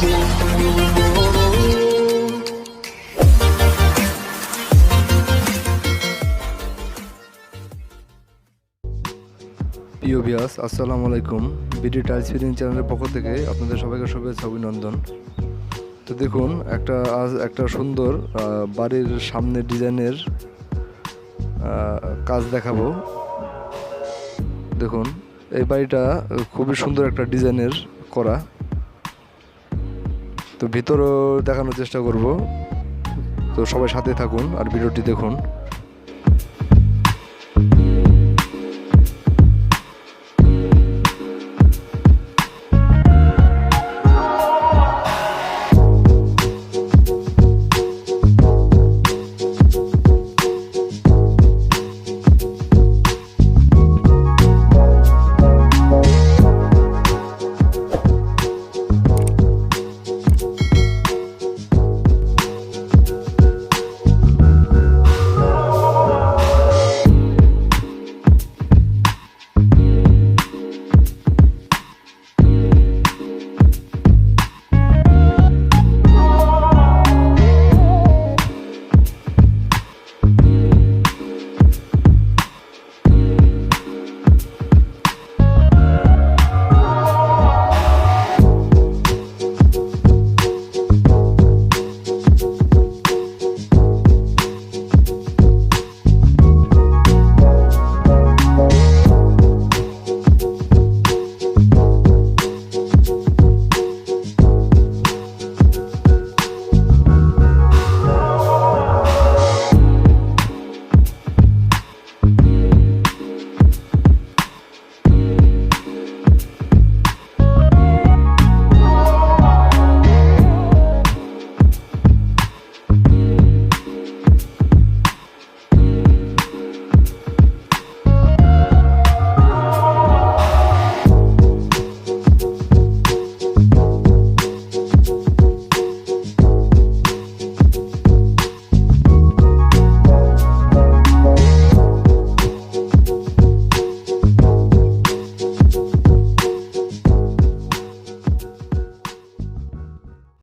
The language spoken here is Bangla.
প্রিয় বিয়াস আসসালামু আলাইকুম। বিডি টাইলস ফিডিং চ্যানেলের পক্ষ থেকে আপনাদের সবাইকে শুভেচ্ছা, অভিনন্দন। তো দেখুন, একটা আজ একটা সুন্দর বাড়ির সামনে ডিজাইনের কাজ দেখাবো। দেখুন, এই বাড়িটা খুবই সুন্দর একটা ডিজাইনের করা। তো ভিতরও দেখানোর চেষ্টা করব। তো সবাই সাথে থাকুন আর ভিডিওটি দেখুন।